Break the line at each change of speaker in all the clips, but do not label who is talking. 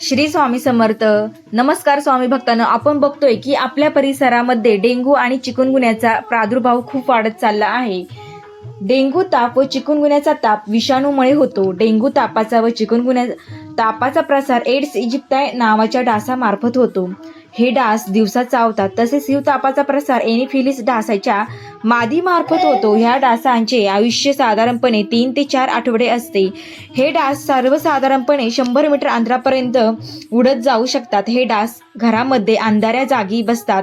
श्री स्वामी समर्थ. नमस्कार स्वामी भक्तांनो आपण बघतोय की आपल्या परिसरामध्ये डेंग्यू आणि चिकनगुन्याचा प्रादुर्भाव खूप वाढत चालला आहे. डेंग्यू ताप व चिकनगुन्याचा ताप विषाणूमुळे होतो. डेंग्यू तापाचा व चिकनगुन्या तापाचा प्रसार एड्स इजिप्ताय नावाच्या डासामार्फत होतो. हे डास दिवसात चावतात तसेच हिवतापाचा प्रसार एनिफिलिस डासाच्या मादीमार्फत होतो. ह्या डासांचे आयुष्य साधारणपणे तीन ते चार आठवडे असते. हे डास सर्वसाधारणपणे शंभर मीटर अंतरापर्यंत उडत जाऊ शकतात. हे डास घरामध्ये अंधाऱ्या जागी बसतात.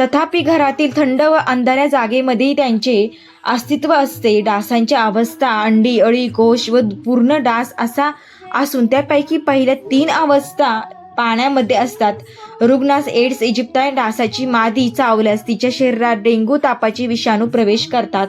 तथापि घरातील थंड व अंधाऱ्या जागेमध्ये त्यांचे अस्तित्व असते. डासांची अवस्था अंडी अळी कोश व पूर्ण डास असा असून त्यापैकी पहिल्या तीन अवस्था पाण्यामध्ये असतात. रुग्णास एड्स इजिप्ताय डासाची मादी चावल्यास तिच्या शरीरात डेंग्यू तापाची विषाणू प्रवेश करतात.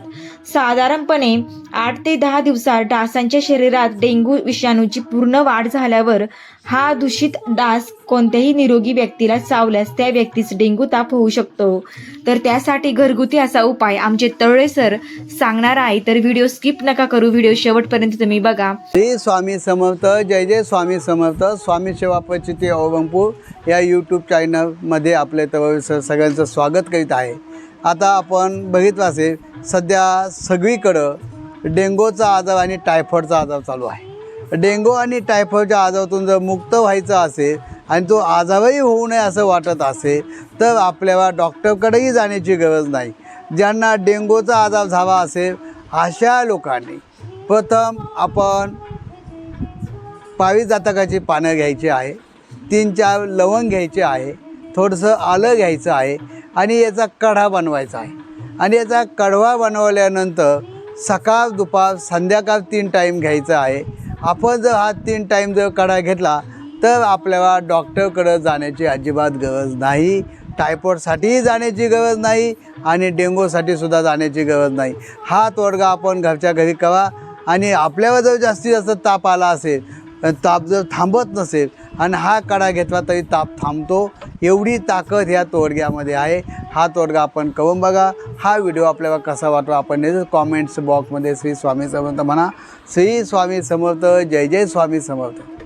साधारणपणे आठ ते दहा दिवसात डासांच्या शरीरात डेंग्यू विषाणूची पूर्ण वाढ झाल्यावर हा दूषित डास कोणत्याही निरोगी व्यक्तीला चावल्यास त्या व्यक्तीस डेंग्यू ताप होऊ शकतो. तर त्यासाठी घरगुती असा उपाय आमचे तळळे सर सांगणार आहे. तर व्हिडिओ स्किप नका करू. व्हिडिओ शेवटपर्यंत तुम्ही बघा.
श्री स्वामी समर्थ जय जय स्वामी समर्थ स्वामी सेवा पचिती अवंपू या यूट्यूब चॅनलमध्ये आपले तर स- सगळ्यांचं स्वागत करीत आहे. आता आपण बघितलं असेल सध्या सगळीकडं डेंगूचा आजार आणि टायफॉईडचा आजार चालू आहे. डेंगू आणि टायफॉईडच्या आजारातून जर मुक्त व्हायचं असेल आणि तो आजारही होऊ नये असं वाटत असेल तर आपल्याला डॉक्टरकडेही जाण्याची गरज नाही. ज्यांना डेंगूचा आजार झाला असेल अशा लोकांनी प्रथम आपण पारिजातकाची पानं घ्यायची आहे. तीन चार लवंग घ्यायचे आहे थोडंसं आलं घ्यायचं आहे आणि याचा कढा बनवायचा आहे. आणि याचा कढवा बनवल्यानंतर सकाळ दुपार संध्याकाळ तीन टाईम घ्यायचा आहे. आपण जर हा तीन टाईम जर कढा घेतला तर आपल्याला डॉक्टरकडं जाण्याची अजिबात गरज नाही. टायफॉईडसाठीही जाण्याची गरज नाही आणि डेंगूसाठी सुद्धा जाण्याची गरज नाही. हा तोडगा आपण घरच्या घरी करा आणि आपल्यावर जर जास्तीत जास्त ताप आला असेल ताप जर थांबत नसेल आणि हा काढा घेतला तरी ताप थांबतो. एवढी ताकद ह्या तोडग्यामध्ये आहे. हा तोडगा आपण करून बघा. हा व्हिडिओ आपल्याला कसा वाटतो आपण कॉमेंट्स बॉक्समध्ये श्री स्वामी समर्थ म्हणा. श्री स्वामी समर्थ जय जय स्वामी समर्थ.